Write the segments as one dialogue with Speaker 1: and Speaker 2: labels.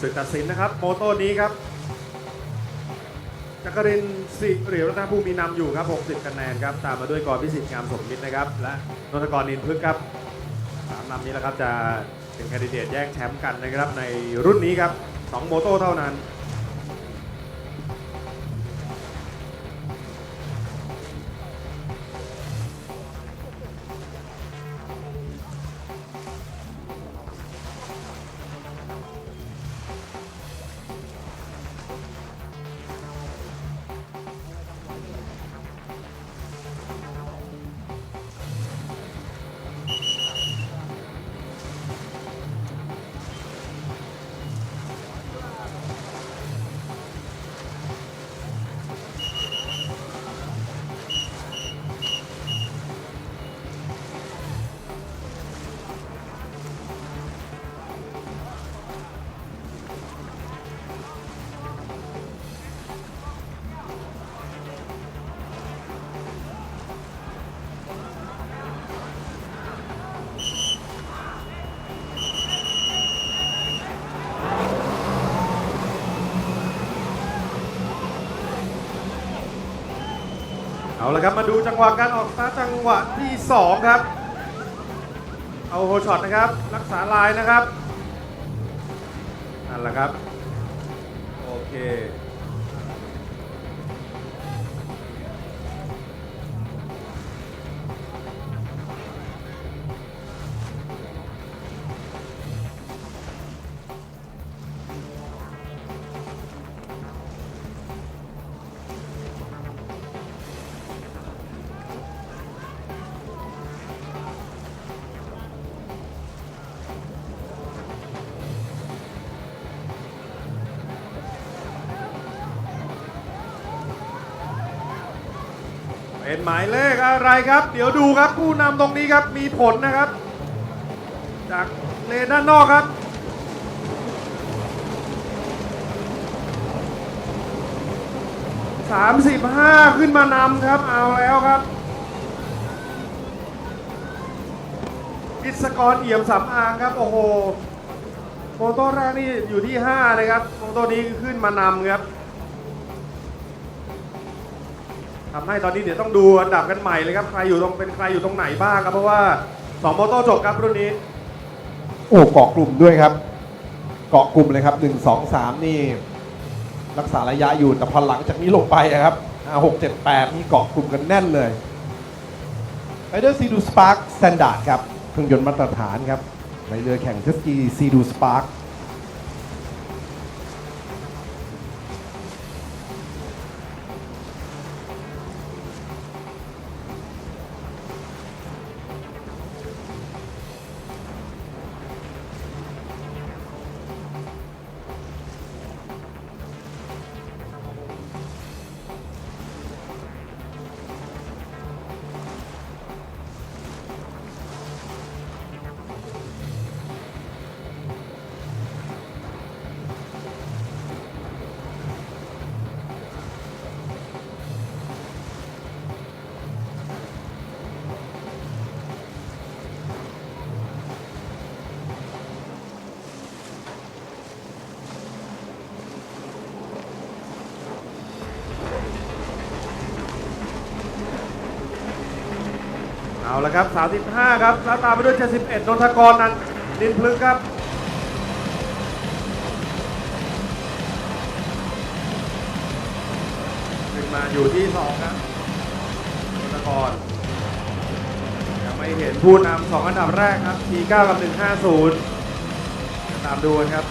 Speaker 1: ศึกตัดสินนะครับโมโต้นี้ครับจักรินทร์สิริรัตนภูมินำอยู่ครับ 60 คะแนนครับ ตามมาด้วยกรพิสิทธิ์งามสมมิตรนะครับ และนนทกรนินพึกครับสามลำนี้แหละครับจะเป็นแคนดิเดตแย่งแชมป์กันนะครับในรุ่นนี้ครับสองโมโต้เท่านั้น เอาละครับมาดูจังหวะการออกสตาร์จังหวะที่ 2 ครับ เอาโฮช็อตนะครับ รักษาลายนะครับนั่นแหละครับ โอเค เป็นหมายเลขอะไรครับ เดี๋ยวดูครับผู้นำตรงนี้ครับมีผลนะครับ จากเลนด้านนอกครับ 35 ขึ้นมานำครับเอาแล้วครับกิจกรเอี่ยมสำอางครับ โอ้โหโมโต้แรกนี่อยู่ที่5เลยครับโมโต้นี้ขึ้นมานำครับ ทำให้ตอนนี้เดี๋ยวต้องดูอันดับกันใหม่เลยครับ ใครอยู่ตรงเป็นใครอยู่ตรงไหนบ้างครับ เพราะว่า2โมโต้จบครับรุ่นนี้
Speaker 2: โอ้เกาะกลุ่มด้วยครับ เกาะกลุ่มเลยครับ1 2 3นี่ รักษาระยะอยู่แต่พอหลังจากนี้ลงไปอะครับ5 6 7 8นี่เกาะกลุ่มกันแน่นเลยไรเดอร์ซีดูสปาร์คสแตนดาร์ดครับเครื่องยนต์มาตรฐานครับในเรือแข่งเทสกีซีดูสปาร์ค
Speaker 1: เอาละครับ 35 ครับแล้วตามไปด้วย 71นนทกรนันนินพลึกครับ ขึ้นมาอยู่ที่ 2 ครับนนทกรยังไม่เห็นผู้นำสองอันดับแรกครับ T9 กับ 150 ตามดูกันครับ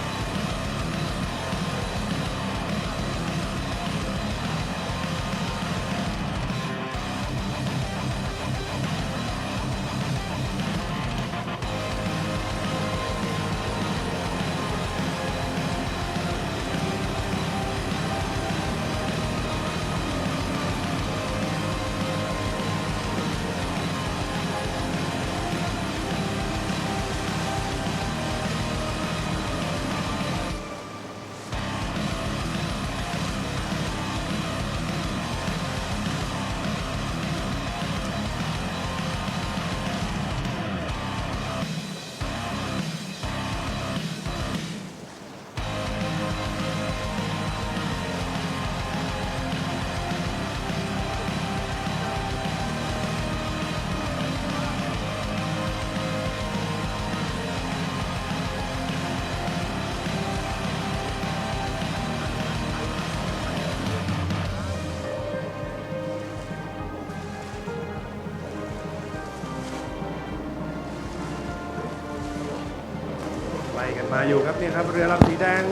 Speaker 1: กันมาอยู่ครับเนี่ยครับเรือลำสีแดง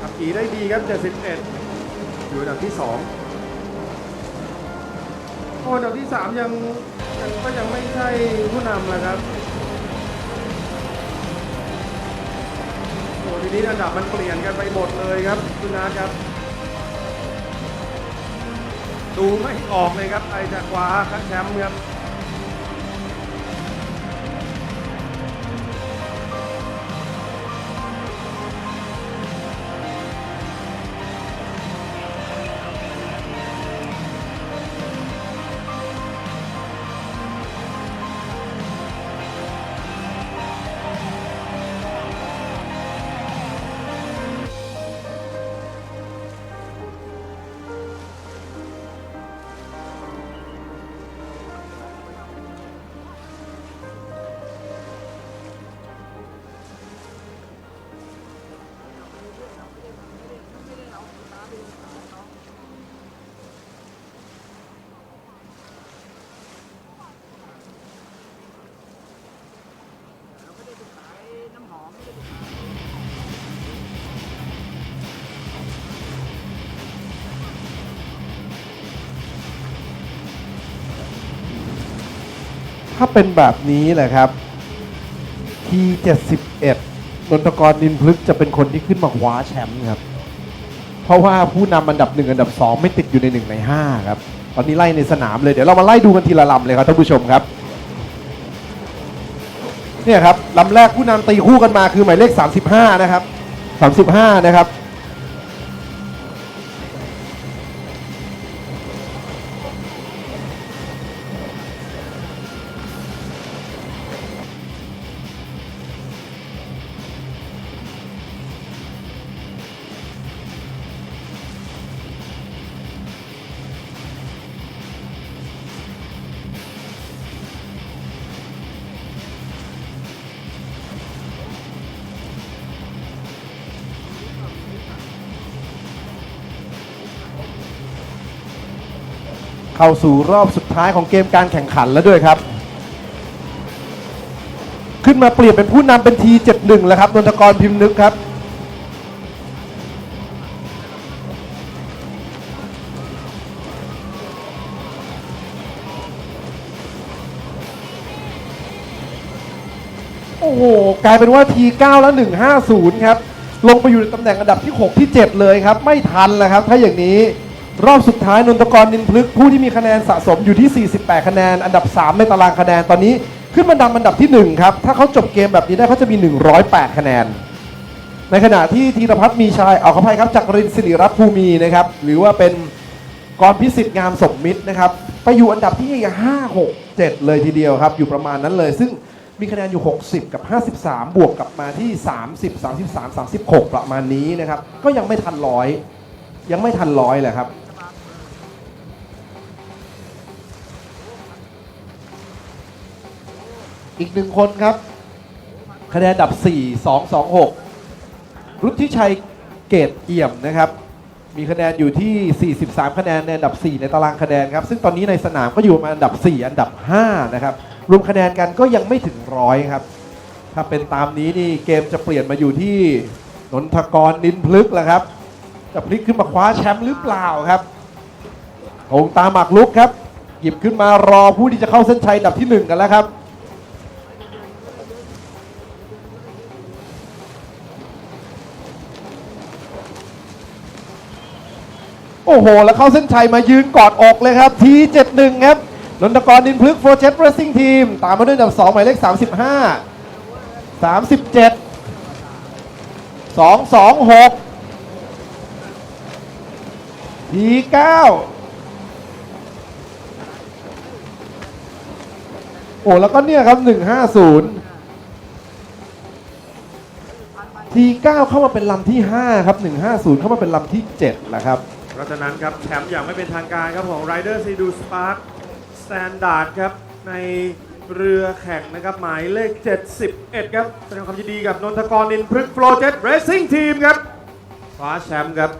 Speaker 1: ขับขี่ได้ดีครับ 71 อยู่อันดับที่ 2 โอ้อันดับที่ 3 ยังยังก็ยังไม่ใช่ผู้นำเลยครับโอ้ทีนี้อันดับมันเปลี่ยนกันไปหมดเลยครับคุณนาทครับ ดูไม่ออกเลยครับใครจะคว้าแชมป์ครับ
Speaker 2: ถ้าเป็นแบบนี้แหละครับที71นนทกรนินพลึกษจะเป็นคนที่ขึ้นมาคว้าแชมป์ครับ เพราะว่าผู้นำอันดับหนึ่งอันดับสองไม่ติดอยู่ในหนึ่งในห้าครับ ตอนนี้ไล่ในสนามเลย เดี๋ยวเรามาไล่ดูกันทีละลำเลยครับท่านผู้ชมครับ เนี่ยครับลำแรกผู้นำตีคู่กันมาคือหมายเลข 35 นะครับ 35 นะครับ เข้าสู่รอบสุดท้ายของเกมการแข่งขันแล้วด้วยครับ ขึ้นมาเปลี่ยนเป็นผู้นำเป็นที 71 แล้วครับนนทกรพิมพ์นึกครับโอ้โห กลายเป็นว่าที9แล้ว 150 ครับ ลงไปอยู่ในตำแหน่งอันดับที่ 6 ที่ 7 เลยครับ ไม่ทันแล้วครับ ถ้าอย่างนี้ รอบสุดท้ายนนทกรนินพลึกผู้ที่มีคะแนนสะสมอยู่ที่ 48 คะแนน อันดับ 3 ในตารางคะแนนตอนนี้ขึ้นมาดำอันดับที่ 1 ครับ ถ้าเขาจบเกมแบบนี้ได้เขาจะมี 108 คะแนน ในขณะที่ธีรพัฒน์มีชัยเอาขออภัยครับจากรินสิริรัตน์ภูมีนะครับหรือว่าเป็นกรพิสิทธิ์งามสมมิตรนะครับไปอยู่อันดับที่ 5 6 7 เลยทีเดียวครับ อยู่ประมาณนั้นเลย ซึ่งมีคะแนนอยู่ 60 กับ 53 บวกกลับมาที่ 30 33 36 ประมาณนี้นะครับก็ยังไม่ทันร้อยยังไม่ทันร้อยเลยครับ อีกหนึ่งคนครับ คะแนนอันดับ 4 2 2 6 รุทธิชัยเกตเอี่ยมนะครับ มีคะแนนอยู่ที่ 43 คะแนนในอันดับ 4 ในตารางคะแนนครับ ซึ่งตอนนี้ในสนามก็อยู่มาอันดับ 4 อันดับ 5 นะครับ รวมคะแนนกันก็ยังไม่ถึงร้อยครับ ถ้าเป็นตามนี้นี่เกมจะเปลี่ยนมาอยู่ที่นนทกรนินพลึกแล้วครับ จะพลิกขึ้นมาคว้าแชมป์หรือเปล่าครับคงตาหมากลุกครับ หยิบขึ้นมารอผู้ที่จะเข้าเส้นชัยอันดับที่ 1 กันแล้วครับ โอ้โห แล้วเข้าเส้นชัยมายืนกอดอกเลยครับที71ครับนนทกรนินพลึกโฟร์เจ็ตเรสซิ่งทีม ตามมาด้วยอันดับ2หมายเลข 35 37 226ที9โอ้แล้วก็เนี่ยครับ 150ที9เข้ามาเป็นลำที่ 5 ครับ 150 เข้ามาเป็นลำที่7แล้วครับ
Speaker 1: เพราะฉะนั้นครับแชมป์อย่างไม่เป็นทางการครับของ Rider s e d u Spark Standard ครับในเรือแข่งนะครับหมายเลข 71 ครับแสดงความยินดีกับนนทกรนินพฤกษ์โฟร์เจ็ตเรซิ่งทีมครับคว้าแชมป์ครับ